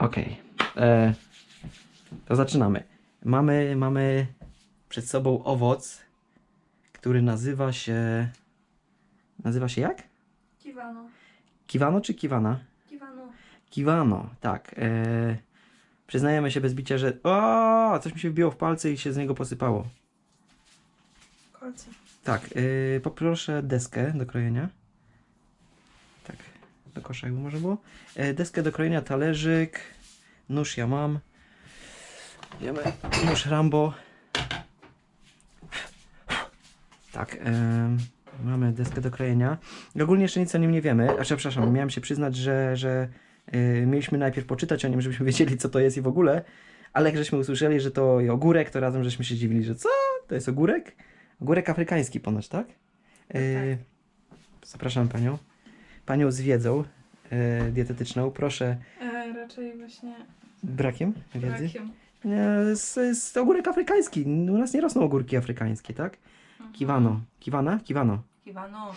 Okej. E, To zaczynamy. Mamy, mamy przed sobą owoc, który nazywa się. Nazywa się jak? Kiwano. Kiwano czy kiwana? Kiwano. Kiwano, tak. E, przyznajemy się bez bicia, że. O, coś mi się wbiło w palce i się z niego posypało. Kolce. Tak, e, poproszę deskę do krojenia. Tak, do kosza jakby może było. E, deskę do krojenia, talerzyk, nóż ja mam. Wiemy, nóż Rambo. Tak, em, mamy deskę do krojenia. Ogólnie jeszcze nic o nim nie wiemy. A przepraszam, miałem się przyznać, że, że y, mieliśmy najpierw poczytać o nim, żebyśmy wiedzieli, co to jest i w ogóle. Ale jak żeśmy usłyszeli, że to ogórek, to razem żeśmy się dziwili, że co? To jest ogórek? Ogórek afrykański ponoć, tak? Y, Zapraszam panią. Panią z wiedzą y, dietetyczną. Proszę, E, raczej właśnie brakiem wiedzy. brakiem. Nie, jest, jest ogórek afrykański. U nas nie rosną ogórki afrykańskie, tak? Mhm. Kiwano. Kiwana? Kiwano. Kiwano.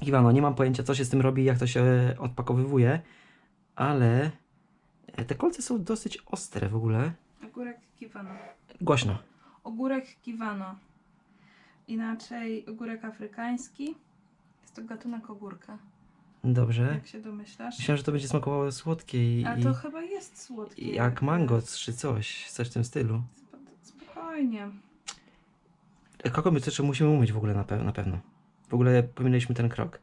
Kiwano. Nie mam pojęcia, co się z tym robi, jak to się odpakowywuje, ale e, te kolce są dosyć ostre w ogóle. Ogórek kiwano. Głośno. Ogórek kiwano. Inaczej ogórek afrykański. Jest to gatunek ogórka. Dobrze. Jak się domyślasz? Myślałem, że to będzie smakowało słodkie i, A i, to chyba jest słodkie. jak mango czy coś, coś w tym stylu. Sp- Spokojnie. E, Kogo my jeszcze musimy umyć w ogóle na, pe- na pewno. W ogóle pominęliśmy ten krok.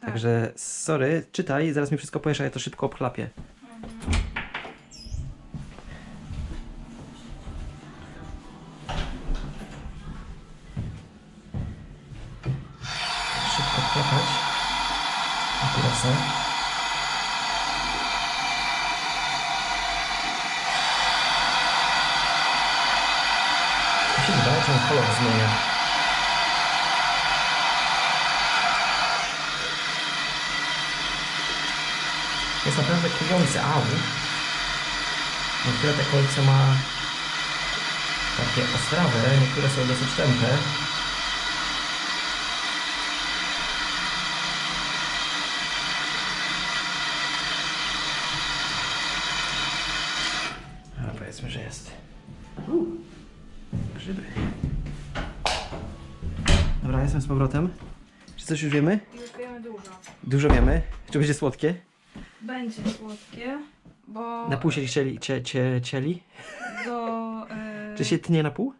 Tak. Także sorry, czytaj, zaraz mi wszystko powiesz, a ja to szybko obchlapię. Mhm. Szybko obchlapać. Papierosem. Mi się wydaje, że on kolor zmienia. Jest kujący, au. Niektóre te kolce ma takie ostrawe, niektóre są dosyć tępe. A powiedzmy, że jest. U, grzyby. Dobra, jestem z powrotem. Czy coś już wiemy? Już wiemy dużo. Dużo wiemy. Czy będzie słodkie? Będzie słodkie, bo Na pół się cieli, cie, cie, cieli? do... E... Czy się tnie na pół?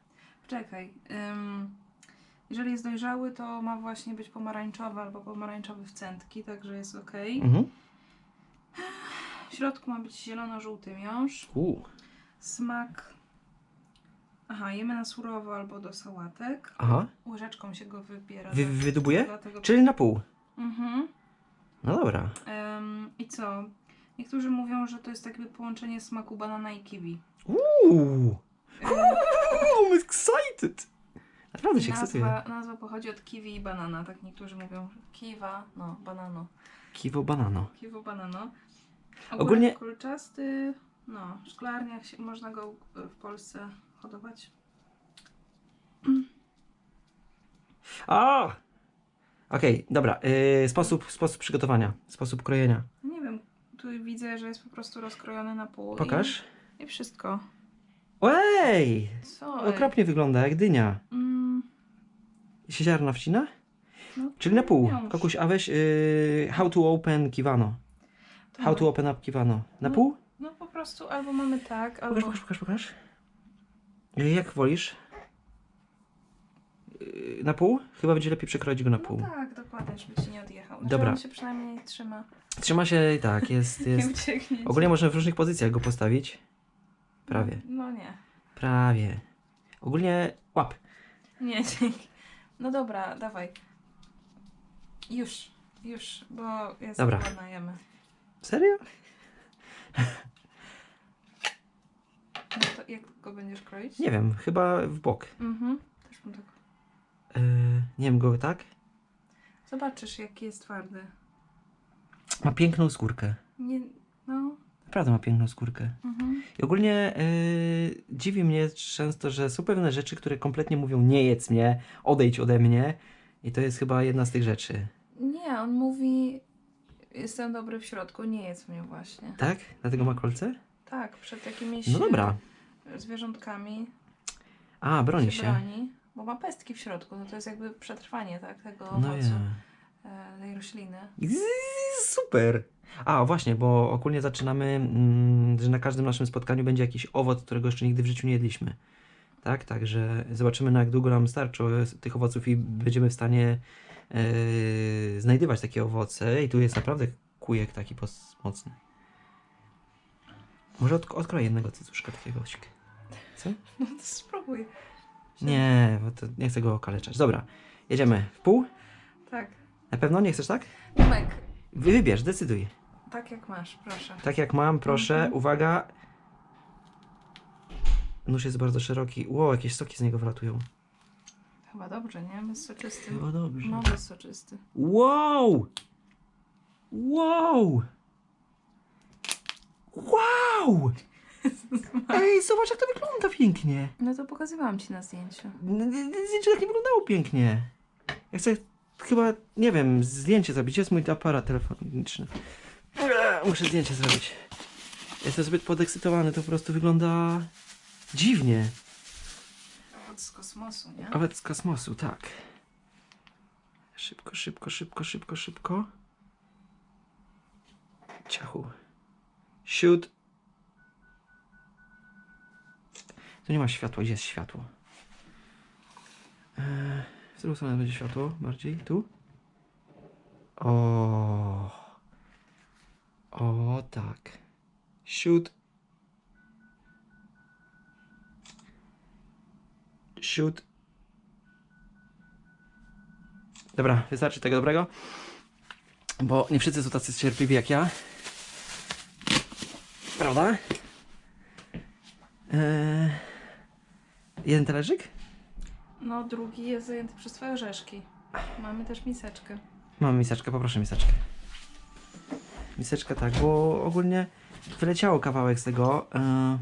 Czekaj. ym, jeżeli jest dojrzały, to ma właśnie być pomarańczowy albo pomarańczowy w centki, także jest ok. Mhm. W środku ma być zielono-żółty miąższ. U. Smak. Aha, jemy na surowo albo do sałatek. Aha. Łyżeczką się go wybiera. Wy, wydubuje? Dlatego... Czyli na pół. Mhm. No dobra. I co? Niektórzy mówią, że to jest jakby połączenie smaku banana i kiwi. Uuu. I'm excited. Naprawdę się ekscytuję. nazwa, nazwa pochodzi od kiwi i banana, tak niektórzy mówią. Kiwa, no, banano. Kiwo banano. Kiwo banano. Ogólnie- Ogólnie kolczasty, no, w szklarniach się, można go w Polsce hodować. A! Okej, dobra. Yy, sposób, sposób przygotowania. Sposób krojenia. Nie wiem, tu widzę, że jest po prostu rozkrojony na pół. Pokaż. I, i wszystko. Ej! Co? ej? Okropnie wygląda, jak dynia. Mm, się ziarna wcina? no, Czyli na pół. miąższ. Kokuś, a weź yy, how to open kiwano. To How to open up kiwano. Na No. pół? No po prostu albo mamy tak, Pokaż, albo... pokaż, pokaż, pokaż. Yy, Jak wolisz? Yy, Na pół? Chyba będzie lepiej przekroić go na pół. No tak, dokładnie, żeby ci nie odjechał. Znaczy, Dobra. On się przynajmniej trzyma. Trzyma się tak, jest, Nie jest. ucieknie. ci. Ogólnie można w różnych pozycjach go postawić. Prawie, No nie. prawie. Ogólnie łap. Nie, dzięki. No dobra, dawaj. Już, już, bo jest Dobra. głodna, jemy. Serio? No to jak go będziesz kroić? Nie wiem, chyba w bok. Mhm. Też bym tak. Yy, nie wiem go tak. Zobaczysz, jaki jest twardy. Ma piękną skórkę. Nie, no. Naprawdę ma piękną skórkę. Mhm. I ogólnie yy, dziwi mnie często, że są pewne rzeczy, które kompletnie mówią nie jedz mnie, odejdź ode mnie. I to jest chyba jedna z tych rzeczy. Nie, on mówi jestem dobry w środku, nie jedz mnie właśnie. Tak? Dlatego ma kolce? Tak, przed jakimiś No dobra. zwierzątkami A, broni się się. broni, bo ma pestki w środku, no to jest jakby przetrwanie, tak, tego No owocu, e, tej rośliny. Super! A, właśnie, bo ogólnie zaczynamy, mm, że na każdym naszym spotkaniu będzie jakiś owoc, którego jeszcze nigdy w życiu nie jedliśmy. Tak, także zobaczymy na jak długo nam starczy tych owoców i będziemy w stanie e, znajdywać takie owoce. I tu jest naprawdę kujek taki mocny. Może od, odkroję jednego cycuszka takiego. Co? No to spróbuj. Nie, bo to nie chcę go okaleczać. Dobra, jedziemy w pół? Tak. Na pewno nie chcesz tak? Tomek, Wy- Wybierz, decyduj. tak jak masz, proszę. Tak jak mam, proszę, Mhm. uwaga. Nóż jest bardzo szeroki. Ło, jakieś soki z niego wlatują. Chyba dobrze, nie? Jest soczysty. Chyba dobrze. No, jest soczysty. Wow! Wow! Wow! Ej, zobacz jak to wygląda pięknie. No to pokazywałam ci na zdjęciu. N- n- Zdjęcie tak nie wyglądało pięknie. Ja chcę chyba, nie wiem, zdjęcie zrobić. Jest mój aparat telefoniczny. Eee, Muszę zdjęcie zrobić. Jestem zbyt podekscytowany, to po prostu wygląda dziwnie. Z kosmosu, nie? Owoc z kosmosu, tak. Szybko, szybko, szybko, szybko, szybko. Ciachu. Siód. Tu nie ma światła. Jest światło? Eee, w stronę będzie światło? Bardziej? Tu? O. O, tak. Siód. Siód. Dobra, wystarczy tego dobrego. Bo nie wszyscy są tacy cierpliwi jak ja. Prawda? Eee, jeden talerzyk? No, drugi jest zajęty przez twoje orzeszki. Mamy też miseczkę. Mam miseczkę, poproszę miseczkę. Miseczkę tak, bo ogólnie wyleciało kawałek z tego. Eee,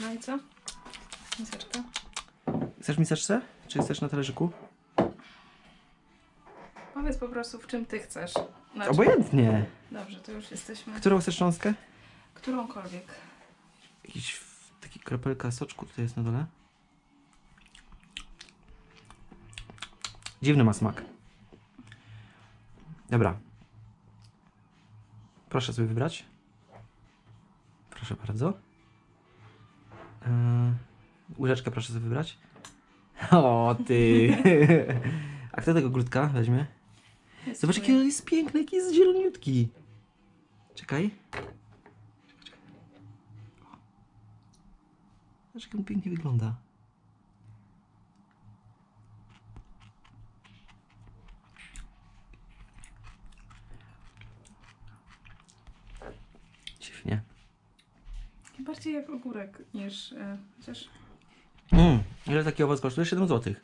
No i co? Miseczka? chcesz miseczce? Czy chcesz na talerzyku? Powiedz po prostu, w czym ty chcesz. Znaczy, Obojętnie. Dobrze, to już jesteśmy. Którą chcesz cząstkę? Którąkolwiek. Jakiś taki kropelka soczku tutaj jest na dole. Dziwny ma smak. Dobra. Proszę sobie wybrać. Proszę bardzo. Yy, łyżeczkę proszę sobie wybrać. O ty. A kto tego grudka weźmie? Zobacz jaki on jest piękny, jaki jest zieloniutki. Czekaj. Zobacz jak on pięknie wygląda. Dziwnie. Bardziej jak ogórek niż... E, chociaż... Mm, ile taki owoc kosztuje? 7 zł.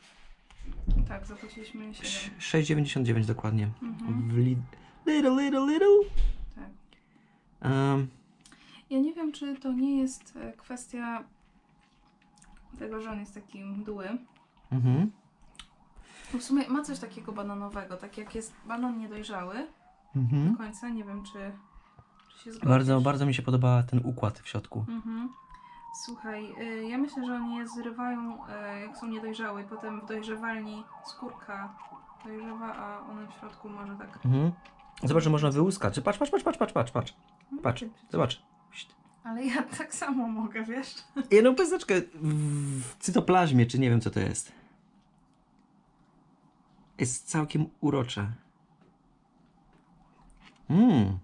Tak, zapłaciliśmy 7. 6,99 dokładnie. Mhm. W li... Little, little, little. Tak. Um, Ja nie wiem, czy to nie jest e, kwestia tego, że on jest taki mdły. mhm. W sumie ma coś takiego bananowego, tak jak jest banan niedojrzały Mhm. do końca, nie wiem czy, czy się zgodzisz. Bardzo, bardzo mi się podoba ten układ w środku. Mhm. Słuchaj, y, ja myślę, że oni je zrywają y, jak są niedojrzałe i potem w dojrzewalni skórka dojrzewa, a one w środku może tak... Mhm. Zobacz, że można wyłuskać. Patrz, patrz, patrz, patrz, patrz, patrz, patrz. Patrz, zobacz. Ale ja tak samo mogę, wiesz? Jedną pesteczkę w cytoplazmie, czy nie wiem co to jest. Jest całkiem urocze. Mmm.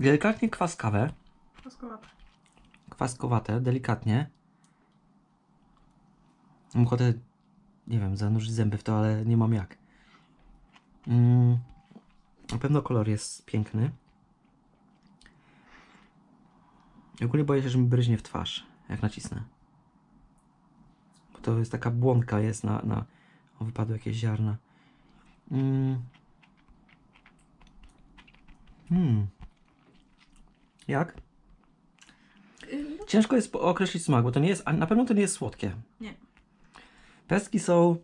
Delikatnie kwaskawe. Troskowate. kwaskowate, delikatnie. Mam ochotę, nie wiem, zanurzyć zęby w to, ale nie mam jak. Mm, na pewno kolor jest piękny. I Ogólnie boję się, że mi bryźnie w twarz, jak nacisnę. Bo to jest taka błonka jest na... na o, wypadły jakieś ziarna. Mm. Hmm. Jak? Ciężko jest określić smak, bo to nie jest, a na pewno to nie jest słodkie. Nie. Pestki są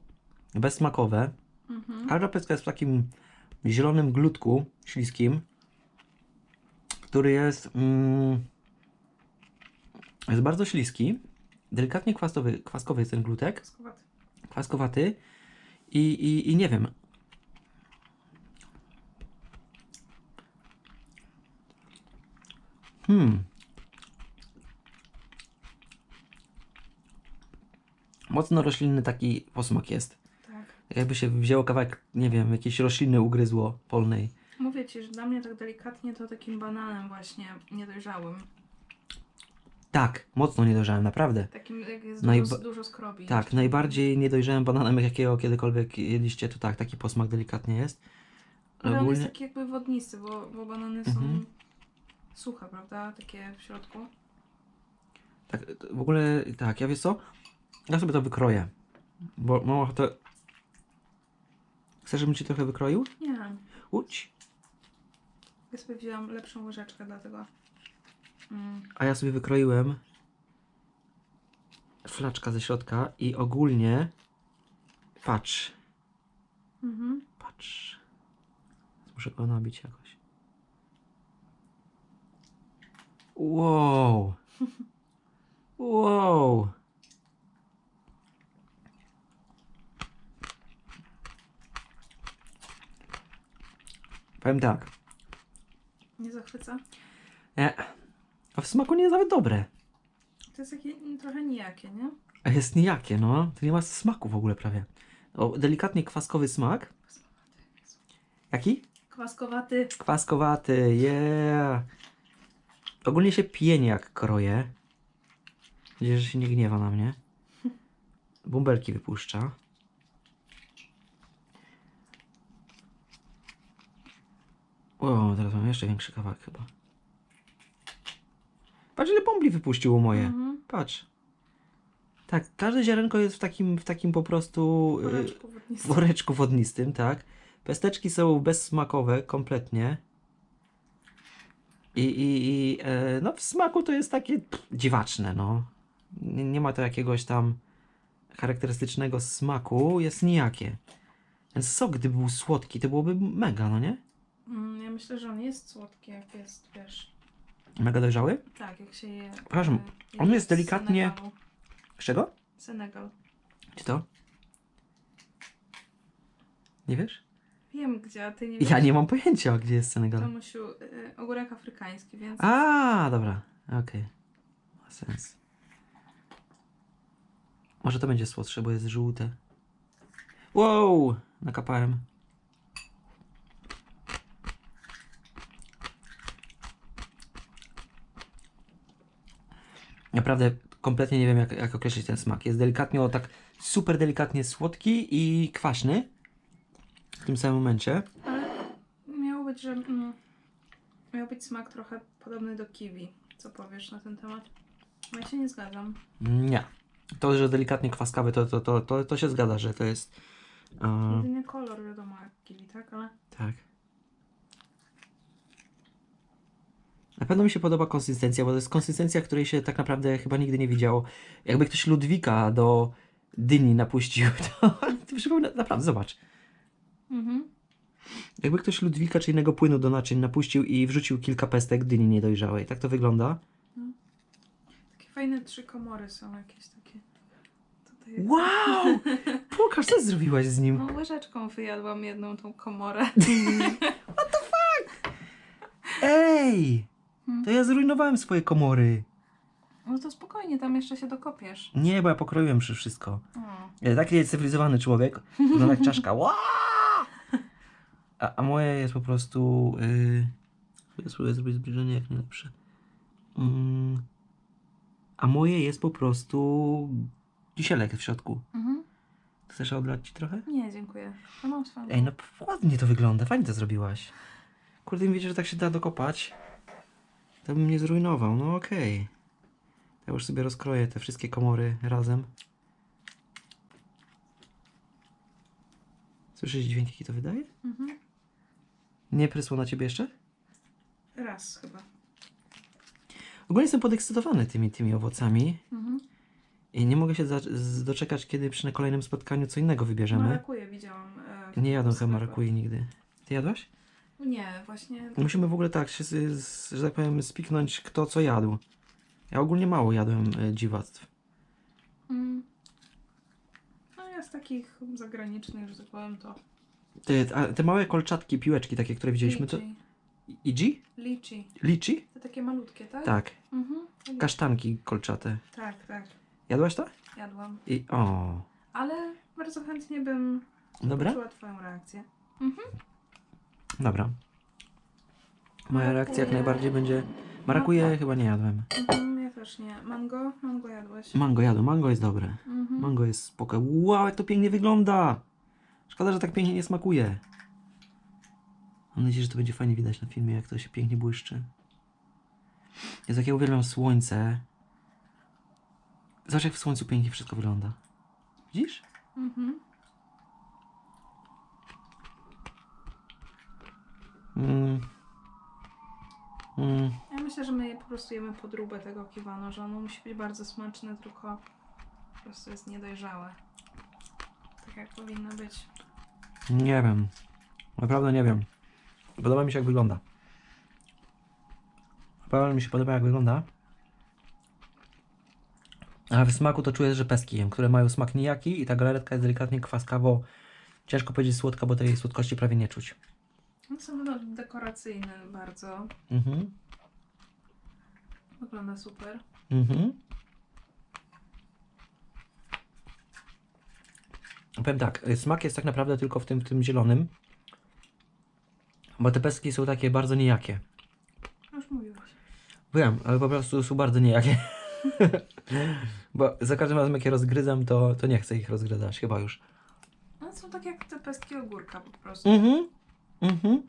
bezsmakowe. Mhm. Każda pestka jest w takim zielonym glutku śliskim, który jest, mm, jest bardzo śliski. Delikatnie kwaskowy, kwaskowy jest ten glutek, Kaskowaty. kwaskowaty i, i, i nie wiem. Hmm. Mocno roślinny taki posmak jest. Jakby się wzięło kawałek, nie wiem, jakiejś rośliny ugryzło polnej. Mówię ci, że dla mnie tak delikatnie to takim bananem właśnie niedojrzałym. Tak, mocno nie dojrzałem, naprawdę. Takim, jak jest Najba- dużo, dużo skrobi. Tak, najbardziej nie dojrzałem bananem, jakiego kiedykolwiek jedliście, to tak, taki posmak delikatnie jest. Ale on jest Ogólnie, taki jakby wodnisty, bo, bo banany są Mhm. suche, prawda? Takie w środku. tak, w ogóle, tak, ja wiesz co? Ja sobie to wykroję, bo mam ochotę... Chcesz, żebym ci trochę wykroił? Nie. Uć. Ja sobie wzięłam lepszą łyżeczkę, dlatego. Mm. A ja sobie wykroiłem flaczka ze środka i ogólnie, patrz, Mhm. Patrz. Muszę go nabić jakoś. Wow. Wow. Powiem tak. Nie zachwyca? Nie. A w smaku nie jest nawet dobre. To jest takie trochę nijakie, nie? A jest nijakie, no. To nie ma smaku w ogóle prawie. O, delikatnie kwaskowy smak. Jaki? Kwaskowaty. Kwaskowaty, yeah. Ogólnie się pieni jak kroje. Nadzieję, że się nie gniewa na mnie. Bąbelki wypuszcza. O, teraz mam jeszcze większy kawałek chyba. Patrz ile bombli wypuściło moje. Mhm. Patrz. Tak, każde ziarenko jest w takim, w takim po prostu... y, Woreczku wodnisty. woreczku wodnistym, tak. Pesteczki są bezsmakowe kompletnie. I, i, i e, no w smaku to jest takie pff, dziwaczne, no. Nie, nie ma to jakiegoś tam charakterystycznego smaku, jest nijakie. Ten sok, gdyby był słodki, to byłoby mega, no nie? Mm, ja myślę, że on jest słodki, jak jest, wiesz. Mega dojrzały. Tak, jak się je. Przepraszam, e, on je jest z delikatnie- Senegalu. Z czego? Senegal. Czy to? Nie wiesz? Wiem gdzie, a ty nie wiesz. Ja nie mam pojęcia, gdzie jest Senegal. Tomusiu, y, ogórek afrykański, więc. A, dobra, okej. Ma sens. Może to będzie słodsze, bo jest żółte. Wow! Nakapałem. Naprawdę kompletnie nie wiem, jak, jak określić ten smak. Jest delikatnie, o tak super delikatnie słodki i kwaśny w tym samym momencie. Ale miało być, że. Mm, miał być smak trochę podobny do kiwi. Co powiesz na ten temat? No ja się nie zgadzam. Nie. To, że delikatnie kwaskawy, to, to, to, to, to się zgadza, że to jest. e, Jedynie kolor wiadomo jak kiwi, tak? Ale. tak. Na pewno mi się podoba konsystencja, bo to jest konsystencja, której się tak naprawdę chyba nigdy nie widziało. Jakby ktoś Ludwika do dyni napuścił, to, to przypomina, naprawdę, zobacz. Mhm. Jakby ktoś Ludwika czy innego płynu do naczyń napuścił i wrzucił kilka pestek dyni niedojrzałej. Tak to wygląda. Takie fajne trzy komory są jakieś takie. Tutaj. Wow! Pokaż, co zrobiłaś z nim. No łyżeczką wyjadłam jedną tą komorę. Ej! Hmm. To ja zrujnowałem swoje komory. No to spokojnie, tam jeszcze się dokopiesz. Nie, bo ja pokroiłem przy wszystko. Ja Taki cywilizowany człowiek, wygląda jak czaszka. Ła! A, a moje jest po prostu... Yy... Spróbuję zrobić zbliżenie jak najlepsze. Mm. A moje jest po prostu... Kisielek w środku. Mhm. Chcesz odlać ci trochę? Nie, dziękuję. To mam swoją. Ej, no ładnie to wygląda, fajnie to zrobiłaś. Kurde, mi wiecie, że tak się da dokopać. To bym nie zrujnował, no okej. Ja już sobie rozkroję te wszystkie komory razem. Słyszysz dźwięk, jaki to wydaje? Mhm. Nie prysło na ciebie jeszcze? Raz chyba. Ogólnie jestem podekscytowany tymi, tymi owocami. Mhm. I nie mogę się doczekać, kiedy przy kolejnym spotkaniu co innego wybierzemy. Marakuję widziałam. e, Nie w chyba marakui nigdy. Ty jadłaś? Nie, właśnie. Musimy w ogóle tak się, z, z, że tak powiem, spiknąć kto co jadł. Ja ogólnie mało jadłem e, dziwactw. Mm. No ja z takich zagranicznych, że tak powiem, to. Te, a te małe kolczatki, piłeczki takie, które widzieliśmy, to... Liczy. Idzi? Liczy. Liczy? Te takie malutkie, tak? Tak. Mhm. Kasztanki kolczate. Tak, tak. Jadłaś to? Jadłam. I o. Ale bardzo chętnie bym Dobra? poczuła twoją reakcję. Dobra. Moja reakcja jak najbardziej będzie... Marakuje chyba nie jadłem. Mhm, ja też nie. Mango? Mango jadłeś. Mango jadłem, mango jest dobre. Mhm. Mango jest spoko. Wow, jak to pięknie wygląda! Szkoda, że tak pięknie nie smakuje. Mam nadzieję, że to będzie fajnie widać na filmie, jak to się pięknie błyszczy. Jest jak ja uwielbiam słońce. Zobacz, jak w słońcu pięknie wszystko wygląda. Widzisz? Mhm. Mm. Mm. Ja myślę, że my je po prostu jemy podróbę tego kiwano, że ono musi być bardzo smaczne, tylko po prostu jest niedojrzałe. Tak jak powinno być. Nie wiem. Naprawdę nie wiem. Podoba mi się, jak wygląda. Naprawdę mi się podoba, jak wygląda. Ale w smaku to czuję, że pestki jem, które mają smak nijaki i ta galaretka jest delikatnie kwaskawo. Ciężko powiedzieć słodka, bo tej słodkości prawie nie czuć. No, dekoracyjne bardzo. Mhm. Wygląda super. Mhm. Powiem tak, y, smak jest tak naprawdę tylko w tym, w tym zielonym. Bo te pestki są takie bardzo nijakie. Już mówiłeś. Wiem, ale po prostu są bardzo nijakie. Bo za każdym razem jak je rozgryzam, to, to nie chcę ich rozgryzać, chyba już. One są tak jak te pestki ogórka po prostu. Mhm. Mhm.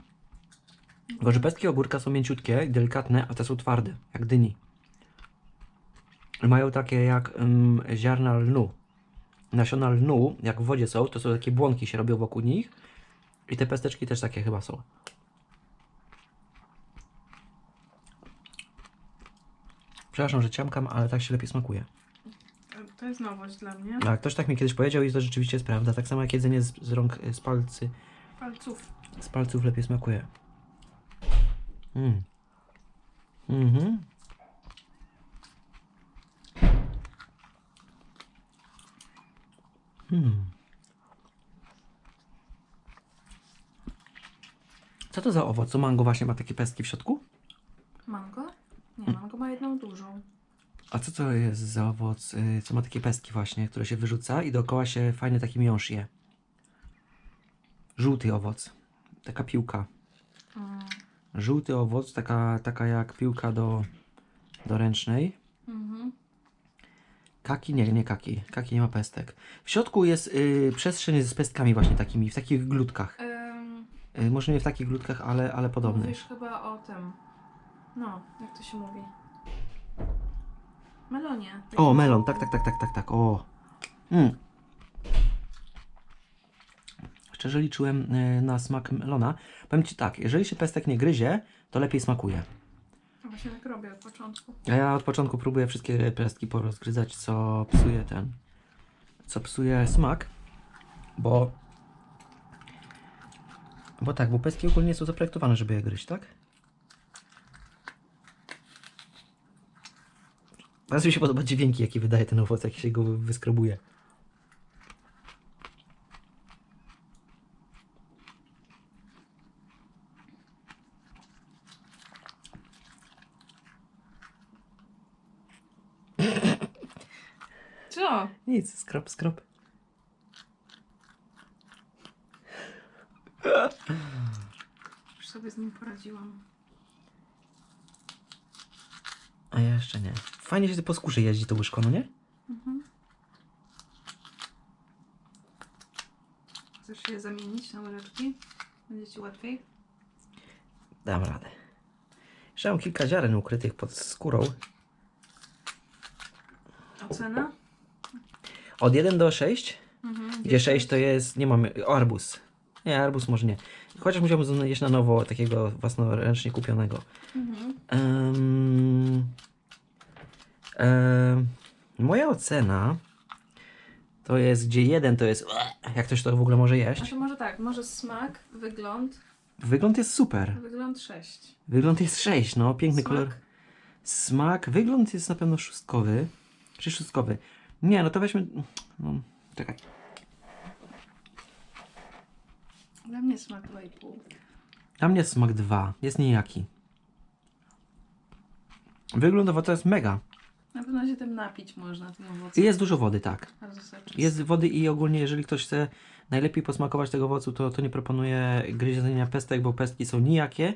Pestki ogórka są mięciutkie i delikatne, a te są twarde, jak dyni. Mają takie jak ziarna lnu. Nasiona lnu, jak w wodzie są, to są takie błonki się robią wokół nich. I te pesteczki też takie chyba są. Przepraszam, że ciamkam, ale tak się lepiej smakuje. To jest nowość dla mnie. A ktoś tak mi kiedyś powiedział i to rzeczywiście jest prawda. Tak samo jak jedzenie z, z rąk, z palcy, Palców. Z palców lepiej smakuje. Mm. Mhm. Hmm. Co to za owoc? Co mango właśnie ma takie pestki w środku? Mango? Nie, mango ma jedną dużą. A co to jest za owoc, y, co ma takie pestki właśnie, które się wyrzuca i dookoła się fajny taki miąższ je? Żółty owoc. Taka piłka. Mm. Żółty owoc, taka, taka jak piłka do, do ręcznej. Mhm. Kaki? Nie, nie kaki. Kaki nie ma pestek. W środku jest y, przestrzeń z pestkami właśnie takimi, w takich glutkach. Ym, Y, może nie w takich glutkach, ale, ale podobnych. Mówisz chyba o tym. No, jak to się mówi? Melonie. O, melon, tak, tak, tak, tak, tak, tak, o. Mm. Szczerze liczyłem y, na smak melona. Powiem Ci tak, jeżeli się pestek nie gryzie, to lepiej smakuje. Właśnie tak robię od początku. A ja od początku próbuję wszystkie pestki porozgryzać, co psuje ten, co psuje smak, bo, bo tak, bo pestki ogólnie są zaprojektowane, żeby je gryźć, tak? Bardzo mi się podoba dźwięki, jakie wydaje ten owoc, jak się go wy- wyskrobuje. Co? Nic, skrop, skrop. Już sobie z nim poradziłam. A ja jeszcze nie. Fajnie się po skórze jeździ to łyżką, no nie? Mhm. Chcesz je zamienić na łyżeczki? Będzie ci łatwiej? Dam radę. Jeszcze mam kilka ziaren ukrytych pod skórą. Ocena? Od 1 do 6, Mhm. gdzie 6 to jest, nie mamy, o, arbuz. Nie, arbuz może nie. Chociaż musiałbym znaleźć na nowo takiego własnoręcznie kupionego. Mhm. Um, um, Moja ocena to jest, gdzie jeden to jest, jak ktoś to w ogóle może jeść. Znaczy może tak, może smak, wygląd, Wygląd jest super. wygląd 6. Wygląd jest 6, no piękny Smak? kolor. Smak, wygląd jest na pewno szóstkowy. Czy szóstkowy? Nie, no to weźmy. No, czekaj. Dla mnie smak 2,5. Dla mnie smak 2. Jest nijaki. Wyglądowo to jest mega. Na pewno się tym napić można, tym I owocem. jest dużo wody, tak. Bardzo. Jest wody i ogólnie, jeżeli ktoś chce najlepiej posmakować tego owocu, to, to nie proponuję gryzienia pestek, bo pestki są nijakie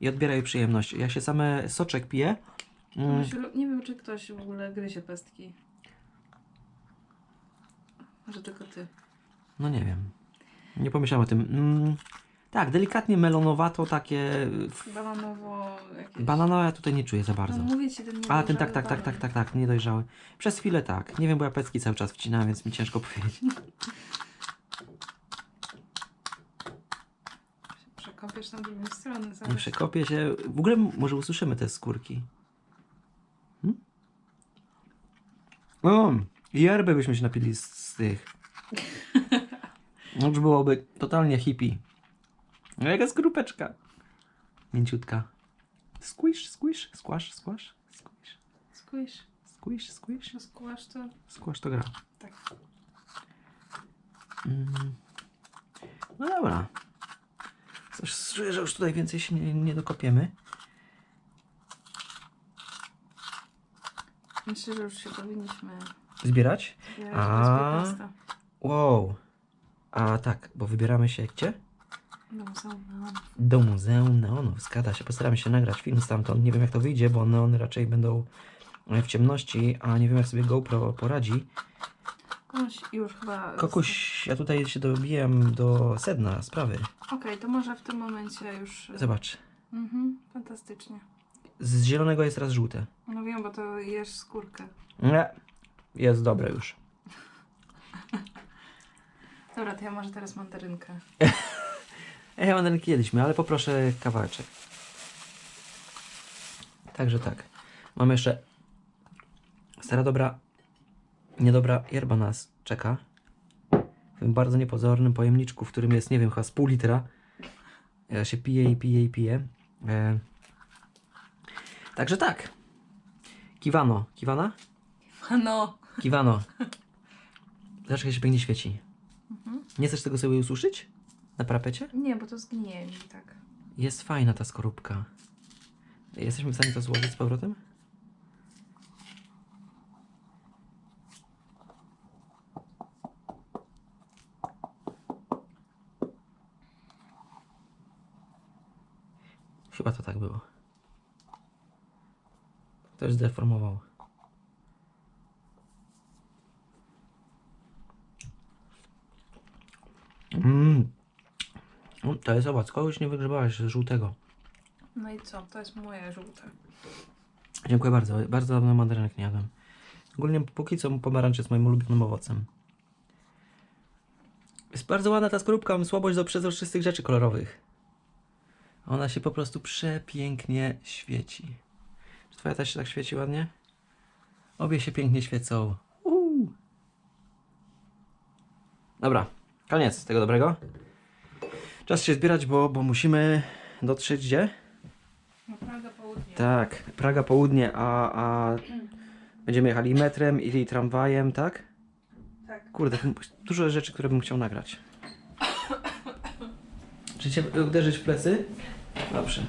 i odbierają przyjemność. Ja się same soczek piję. Mm, Myślę, Nie wiem, czy ktoś w ogóle gryzie pestki. Może tylko ty. no nie wiem. Nie pomyślałem o tym. Mm, tak, delikatnie melonowato, takie. Bananowo jakieś. Ja tutaj nie czuję za bardzo. No mówię ci, ten A ten tak, tak, tak, tak, tak, tak, niedojrzały. Przez chwilę tak. Nie wiem, bo ja pecki cały czas wcinałem, więc mi ciężko powiedzieć. Przekopiesz na drugą stronę. Nie zaraz. przekopię się. W ogóle może usłyszymy te skórki. Hmm? O, yerby byśmy się napili z, z tych. No już byłoby totalnie hippie. No jaka skorupeczka. Mięciutka. Squish, squish, squash, squash, squish, Squish. squish, squish. Rozkłasz to. Squash to gra. Tak. Mm. No dobra. Coś czuję, że już tutaj więcej się nie, nie dokopiemy. Myślę, że już się powinniśmy Zbierać? zbierać A. bez 15. Wow. A tak, bo wybieramy się gdzie? No, muzeum neonów. Do Muzeum Neonów. Zgadza się. Postaramy się nagrać film stamtąd. Nie wiem jak to wyjdzie, bo neony raczej będą w ciemności, a nie wiem jak sobie GoPro poradzi. Komuś już chyba... Kokuś, ja tutaj się dobijam do sedna sprawy. Okej, to może w tym momencie już... Zobacz. Mhm, fantastycznie. Z zielonego jest teraz żółte. No wiem, bo to jesz skórkę. Nie. Jest dobre już. Dobra, to ja może teraz mandarynkę. Ja mandarynki jedliśmy, ale poproszę kawałeczek. Także tak. Mam jeszcze stara dobra, niedobra yerba nas czeka. W tym bardzo niepozornym pojemniczku, w którym jest, nie wiem, chyba z pół litra. Ja się piję i piję i piję. E... Także tak. Kiwano. Kiwana? No. Kiwano. Zobacz, jak się pięknie świeci. Mhm. Nie chcesz tego sobie ususzyć? Na parapecie? Nie, bo to zgnieje mi tak. Jest fajna ta skorupka. Jesteśmy w stanie to złożyć z powrotem? Chyba to tak było. Ktoś zdeformował. Mmm. To jest owoc. Kogoś nie wygrzebałaś z żółtego. No i co? To jest moje żółte. Dziękuję bardzo. Bardzo dawno mandarynek nie jadłem. Ogólnie póki co pomarańcz jest moim ulubionym owocem. Jest bardzo ładna ta skorupka, mam słabość do przezroczystych rzeczy kolorowych. Ona się po prostu przepięknie świeci. Czy twoja też się tak świeci ładnie? Obie się pięknie świecą. Uuu. Dobra, koniec tego dobrego. Czas się zbierać, bo, bo musimy dotrzeć gdzie? No Praga południe. Tak, Praga południe, a, a będziemy jechali metrem i tramwajem, tak? Tak. Kurde, dużo rzeczy, które bym chciał nagrać. Czy cię uderzyć w plecy? Dobrze.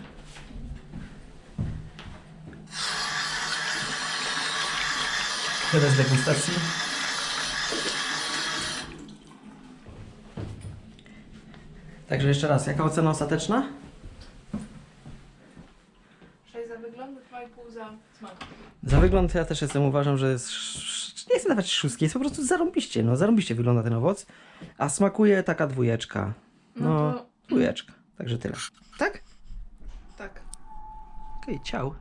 Teraz degustacji. Także jeszcze raz, jaka ocena ostateczna? 6 za wygląd, 2,5 za smak. Za wygląd ja też jestem, uważam, że jest, sz- nie chcę dawać szóstki, jest po prostu zarąbiście, no zarąbiście wygląda ten owoc, a smakuje taka dwójeczka, No, No. to dwójeczka, także tyle. Tak? tak. Okej, ciao.